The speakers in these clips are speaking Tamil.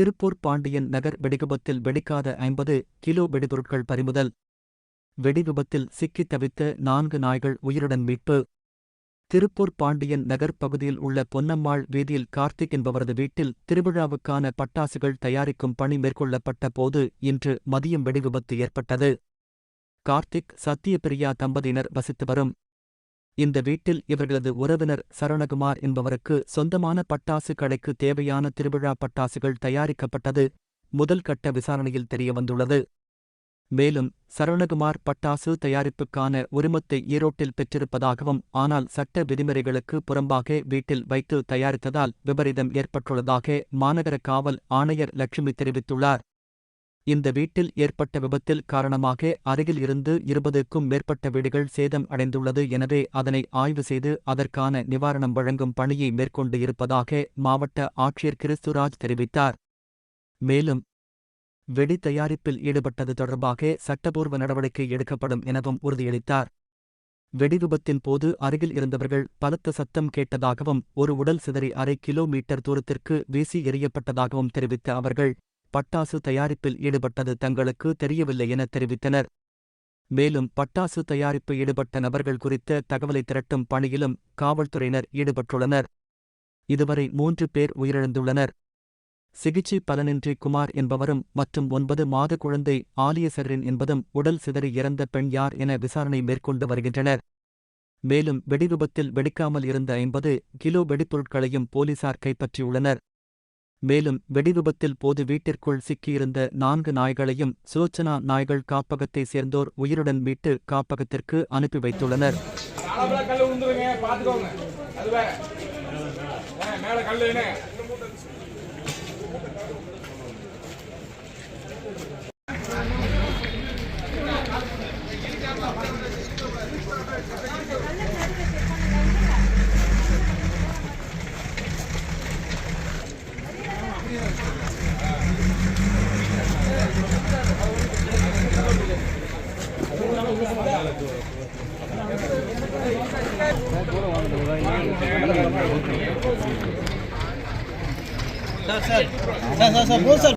திருப்பூர் பாண்டியன் நகர் வெடிவிபத்தில் வெடிக்காத ஐம்பது கிலோ வெடிபொருட்கள் பறிமுதல். வெடிவிபத்தில் சிக்கித் தவித்த நான்கு நாய்கள் உயிருடன் மீட்பு. திருப்பூர் பாண்டியன் நகர் பகுதியில் உள்ள பொன்னம்மாள் வீதியில் கார்த்திக் என்பவரது வீட்டில் திருவிழாவுக்கான பட்டாசுகள் தயாரிக்கும் பணி மேற்கொள்ளப்பட்ட போது இன்று மதியம் வெடிவிபத்து ஏற்பட்டது. கார்த்திக் சத்தியபிரியா தம்பதியினர் வசித்து வரும் இந்த வீட்டில் இவர்களது உறவினர் சரணகுமார் என்பவருக்கு சொந்தமான பட்டாசு கடைக்கு தேவையான திருவிழா பட்டாசுகள் தயாரிக்கப்பட்டது முதல் கட்ட விசாரணையில் தெரியவந்துள்ளது. மேலும் சரவணகுமார் பட்டாசு தயாரிப்புக்கான உரிமத்தை ஈரோட்டில் பெற்றிருப்பதாகவும் ஆனால் சட்ட விதிமுறைகளுக்கு புறம்பாக வீட்டில் வைத்து தயாரித்ததால் விபரீதம் ஏற்பட்டுள்ளதாக மாநகர காவல் ஆணையர் லட்சுமி தெரிவித்துள்ளார். இந்த வீட்டில் ஏற்பட்ட விபத்தில் காரணமாக அருகில் இருந்து இருபதுக்கும் மேற்பட்ட வீடுகள் சேதம் அடைந்துள்ளது எனவே அதனை ஆய்வு செய்து அதற்கான நிவாரணம் வழங்கும் பணியை மேற்கொண்டு இருப்பதாக மாவட்ட ஆட்சியர் கிறிஸ்துராஜ் தெரிவித்தார். மேலும் வெடி தயாரிப்பில் ஈடுபட்டது தொடர்பாக சட்டபூர்வ நடவடிக்கை எடுக்கப்படும் எனவும் உறுதியளித்தார். வெடிவிபத்தின் போது அருகில் இருந்தவர்கள் பலத்த சத்தம் கேட்டதாகவும் ஒரு உடல் சிதறி அரை கிலோமீட்டர் தூரத்திற்கு வீசி எறியப்பட்டதாகவும் தெரிவித்த அவர்கள் பட்டாசு தயாரிப்பில் ஈடுபட்டது தங்களுக்கு தெரியவில்லை என தெரிவித்தனர். மேலும் பட்டாசு தயாரிப்பு ஈடுபட்ட நபர்கள் குறித்த தகவலை திரட்டும் பணியிலும் காவல்துறையினர் ஈடுபட்டுள்ளனர். இதுவரை மூன்று பேர் உயிரிழந்துள்ளனர். சிகிச்சை பலனின்றி குமார் என்பவரும் மற்றும் ஒன்பது மாத குழந்தை ஆலியசரின் என்பதும் உடல் சிதறி இறந்த பெண் யார் என விசாரணை மேற்கொண்டு வருகின்றனர். மேலும் வெடிவிபத்தில் வெடிக்காமல் இருந்த ஐம்பது கிலோ வெடிப்பொருட்களையும் போலீசார் கைப்பற்றியுள்ளனர். மேலும் வெடிவிபத்தில் போது வீட்டிற்குள் சிக்கியிருந்த நான்கு நாய்களையும் சுலோச்சனா நாய்கள் காப்பகத்தை சேர்ந்தோர் உயிருடன் மீட்டு காப்பகத்திற்கு அனுப்பி வைத்துள்ளனர். அளவுல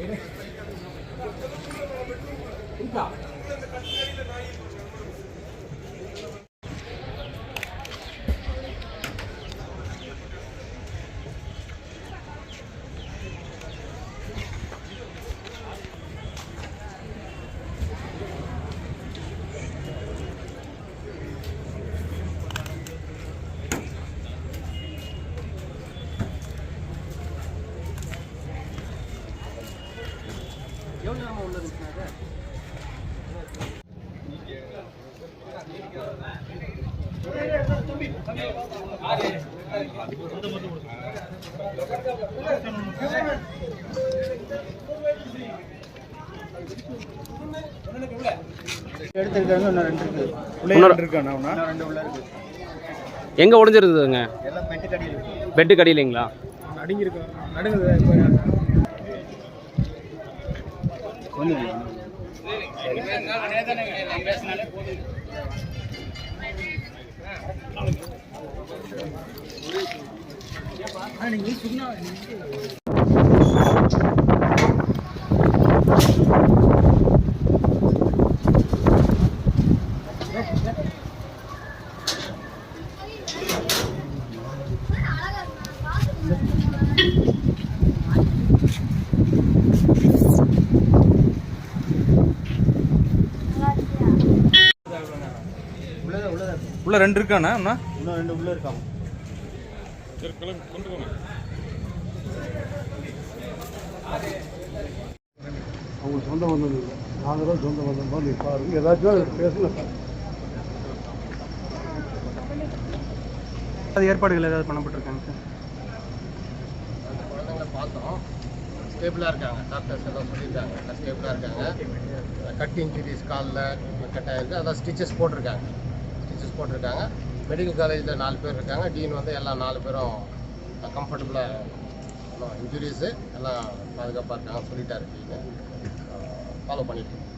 Ahí está. எடுத்துருக்காங்க இன்னும் ரெண்டு இருக்கு. உள்ள ரெண்டு இருக்காண்ணா இன்னும் ரெண்டு உள்ள இருக்கு. எங்கே ஒளிஞ்சிருக்குதுங்க எல்லாம் பெட்டு கடியிலைங்களா? நடுங்கிருக்கு நடுங்குது ஒன்றும் உள்ளதா உள்ளதா இருக்கு உள்ள ரெண்டு இருக்காண்ணா அண்ணா? இன்னும் ரெண்டு உள்ள இருக்காங்க. அவங்க சொந்த பந்தம் இல்லை. நாங்கள் தான் சொந்த பந்தம். மாதிரி பாருங்க. ஏதாச்சும் பேசல அது ஏற்பாடுகள் ஏதாவது பண்ணப்பட்டிருக்காங்க சார்? ஸ்டேபிளாக இருக்காங்க. டாக்டர்ஸ் எல்லாம் சொல்லியிருக்காங்க. எல்லாம் ஸ்டேபிளாக இருக்காங்க. கட் இன்ஜுரிஸ் காலில் கட் ஆயிருக்கு அதான் ஸ்டிச்சஸ் போட்டிருக்காங்க. ஸ்டிச்சஸ் போட்டிருக்காங்க. மெடிக்கல் காலேஜில் நாலு பேர் இருக்காங்க. டீன் வந்து எல்லா நாலு பேரும் கம்ஃபர்டபுளாக இன்ஜுரிஸு எல்லாம் பாதுகாப்பாக இருக்காங்க சொல்லிட்டாரு டீனு. ஃபாலோ பண்ணிட்டு இருக்கோம்.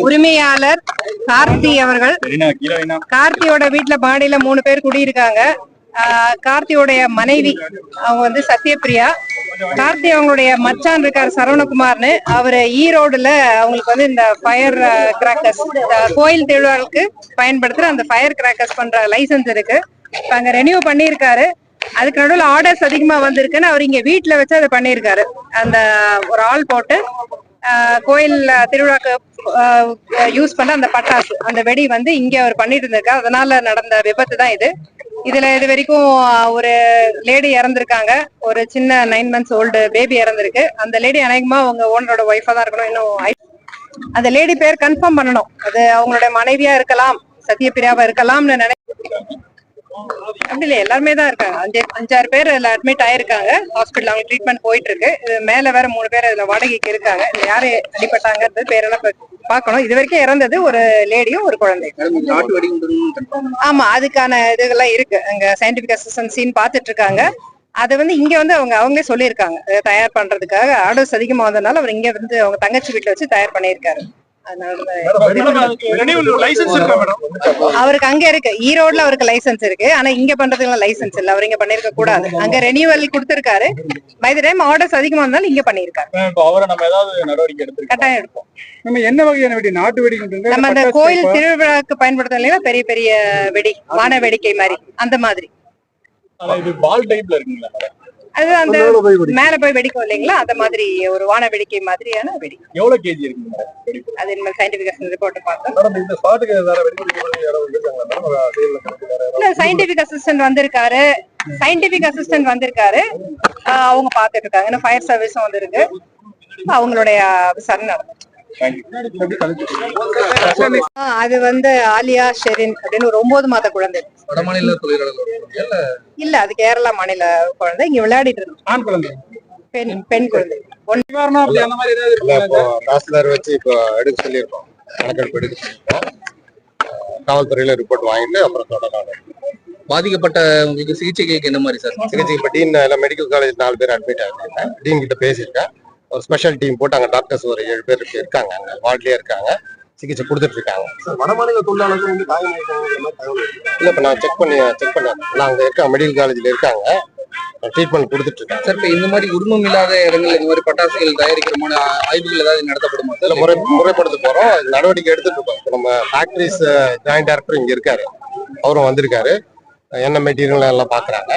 உரிமையாளர் கார்த்தி அவர்கள். கார்த்தியோட வீட்டுல மாடியில மூணு பேர் குடியிருக்காங்க. கார்த்தியோடைய மனைவி அவங்க வந்து சத்யபிரியா கார்த்தி அவங்களுடைய மச்சான் இருக்காரு சரவணகுமார்னு. அவரு ஈரோடுல அவங்களுக்கு வந்து இந்த ஃபயர் கிராக்கர்ஸ் கோயில் திருவிழாவுக்கு பயன்படுத்துற அந்த ஃபயர் கிராக்கர்ஸ் பண்ற லைசன்ஸ் இருக்கு. இப்ப அங்க ரெனியூ பண்ணியிருக்காரு. அதுக்கு நடுவில் ஆர்டர்ஸ் அதிகமா வந்திருக்குன்னு அவர் இங்க வீட்டுல வச்சு அதை பண்ணியிருக்காரு. அந்த ஒரு ஆள் போட்டு கோயில் திருவிழாக்கு யூஸ் பண்ண அந்த பட்டாசு. அந்த வெடி வந்து இங்க அவர் பண்ணிட்டு இருந்திருக்காரு அதனால நடந்த விபத்து தான் இது. இதுல இது வரைக்கும் ஒரு லேடி இறந்திருக்காங்க. ஒரு சின்ன நைன் மந்த்ஸ் ஓல்டு பேபி இறந்திருக்கு. அந்த லேடி அநேகமா அவங்க ஓனரோட ஒய்ஃபா தான் இருக்கணும். இன்னும் அந்த லேடி பேர் கன்ஃபார்ம் பண்ணணும். அது அவங்களுடைய மனைவியா இருக்கலாம் சத்யபிரியாவா இருக்கலாம்னு நினை அப்படி இல்ல எல்லாருமே தான் இருக்காங்க. அஞ்சு அஞ்சாறு பேர் இதுல அட்மிட் ஆயிருக்காங்க. ஹாஸ்பிட்டல் அவங்க ட்ரீட்மெண்ட் போயிட்டு இருக்கு இது மேல வேற மூணு பேர் இதுல வாடகைக்கு இருக்காங்க. யாரு அடிபட்டாங்கிறது பேரெல்லாம் பா- பார்க்கணும். இது வரைக்கும் இறந்தது ஒரு லேடியும் ஒரு குழந்தை ஆமா அதுக்கான இதுகள்லாம் இருக்கு. அங்க சயின்டிபிக் அசிஸ்டன்சின்னு பாத்துட்டு இருக்காங்க. அதை வந்து இங்க வந்து அவங்க அவங்களே சொல்லியிருக்காங்க. தயார் பண்றதுக்காக ஆர்டர்ஸ் அதிகமா வந்ததுனால அவர் இங்க வந்து அவங்க தங்கச்சி வீட்டுல வச்சு தயார் பண்ணியிருக்காரு. அவருக்கு அங்க இருக்கு. ஈரோட்ல அவருக்கு லைசென்ஸ் இருக்கு. ஆனா இங்க பண்றதுக்கு லைசென்ஸ் இல்ல. அவர் இங்க பண்ணிருக்க கூடாது. அங்க ரெனியூவல் கொடுத்திருக்காரு. பை த டைம் ஆர்டர்ஸ் அதிகமா இருந்தாலும் இங்க பண்ணிருக்காரு இப்போ அவரை நம்ம ஏதாவது நடவடிக்கை எடுத்துருக்கோம். கட்டாயம் எடுப்போம். நம்ம என்ன வகையான வெடி? நாட்டு வெடி நம்ம அந்த கோயில் திருவிழாக்கு பயன்படுத்தும் இல்லையா? பெரிய பெரிய வெடி வான வேடிக்கை மாதிரி. அந்த மாதிரி. இது பால் டைப்ல இருக்குங்களா அது அந்த மேல போய் வெடிக்கும். இல்லைங்களா? அந்த மாதிரி ஒரு வான வேடிக்கை மாதிரியான வெடி எவ்வளவு கேஜி வெடிப்பு. அது நம்ம சயின்டிபிக் ரிப்போர்ட் பார்த்தோம். சயின்டிபிக் அசிஸ்டன்ட் வந்திருக்காரு. சயின்டிபிக் அசிஸ்டன்ட் வந்திருக்காரு. அவங்க பாத்துட்டு இருக்காங்க. ஃபயர் சர்வீஸும் வந்திருக்கு. அவங்களுடைய விசாரணை இருக்கு. ஆஹ் அது வந்து ஆலியா ஷெரின் அப்படின்னு ஒரு ஒன்பது மாத குழந்தை. இல்ல? அது கேரளா மாநில குழந்தை. இங்க விளையாடிட்டு இருக்கு. ஆண் குழந்தை. பெண் பெண் குழந்தை. தாசில்தார் வச்சு இப்போ எடுக்க சொல்லியிருக்கோம். கணக்கெடுப்பு எடுக்க சொல்லியிருக்கோம். அஹ் காவல்துறையில ரிப்போர்ட் வாங்கிட்டு அப்புறம் பாதிக்கப்பட்ட உங்களுக்கு சிகிச்சைக்கு என்ன மாதிரி சார்? சிகிச்சை இப்போ டீன் எல்லாம் மெடிக்கல் காலேஜ் நாலு பேர் அட்மிட் ஆகிருக்காங்க டீன் கிட்ட பேசியிருக்கேன். ஒரு ஸ்பெஷல் டீம் போட்டு அங்கே டாக்டர்ஸ் ஒரு ஏழு பேர் இருக்காங்க அங்கே. வார்ட்லயே இருக்காங்க. சிகிச்சை கொடுத்துட்டு இருக்காங்க. வடமாநில தொழிலாளர்கள் வந்து இல்ல இப்ப நான் செக் பண்ணி செக் பண்ணேன் எல்லாம் அங்க இருக்காங்க மெடிக்கல் காலேஜ்ல இருக்காங்க. ட்ரீட்மெண்ட் கொடுத்துட்டு இருக்காங்க சார் இப்ப இந்த மாதிரி உரிமம் இல்லாத இடங்கள்ல இந்த மாதிரி பட்டாசுகள் தயாரிக்கிறமான ஆய்வுகள் ஏதாவது நடத்தப்படுமா இதுல முறை முறைப்படுத்த போறோம். இது நடவடிக்கை எடுத்துட்டு இருக்கோம். இப்ப நம்ம ஃபேக்டரிஸ் ஜாயிண்ட் டைரக்டர் இங்க இருக்காரு. அவரும் வந்திருக்காரு. என்ன மெட்டீரியல் எல்லாம் பாக்குறாங்க.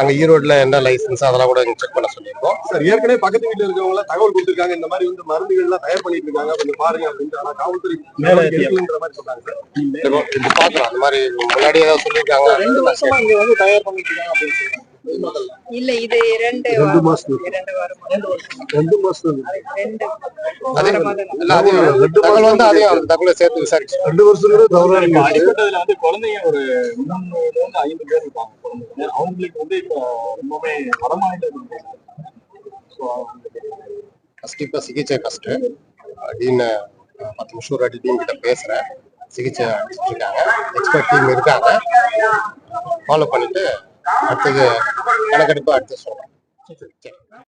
அங்க ஈரோட்ல என்ன லைசன்ஸ் அதெல்லாம் கூட செக் பண்ண சொல்லியிருக்கோம். சார் ஏற்கனவே பக்கத்து வீட்டுல இருக்கவங்க எல்லாம் தகவல் கொடுத்திருக்காங்க. இந்த மாதிரி வந்து மருந்துகள் எல்லாம் தயார் பண்ணிட்டு இருக்காங்க கொஞ்சம் பாருங்க அப்படின்ட்டு. ஆனா காவல்துறை நடவடிக்கை எடுக்கலைன்ற மாதிரி சொன்னாங்க பாக்கலாம். அந்த மாதிரி முன்னாடி ஏதாவது சொல்லியிருக்காங்க ரெண்டு வருஷமா இங்க வந்து தயார் பண்ணிட்டு இருக்காங்க அப்படின்னு இல்ல இது இரண்டு ரெண்டு. மாசம். ரெண்டு மாசம் அதே தகவல் வந்து அதையும் அந்த தகவலை சேர்த்து விசாரிச்சு. ரெண்டு வருஷங்கிறது தவறா இருக்கு. அடிப்பட்டதுல வந்து குழந்தைங்க ஒரு முன்னூறுல இருந்து ஐந்து பேர் இருப்பாங்க குழந்தைங்க. அவங்களுக்கு வந்து இப்போ ரொம்பவே வடமாநில ஃபர்ஸ்ட் இப்ப சிகிச்சை ஃபர்ஸ்ட் டீன் பத்து நிமிஷம் ஒரு வாட்டி டீன் கிட்ட பேசுறேன். சிகிச்சை அளிச்சிட்டு இருக்காங்க. எக்ஸ்பர்ட் டீம் இருக்காங்க. ஃபாலோ பண்ணிட்டு அடுத்தது கணக்கெடுப்பு அடுத்து சொல்றேன்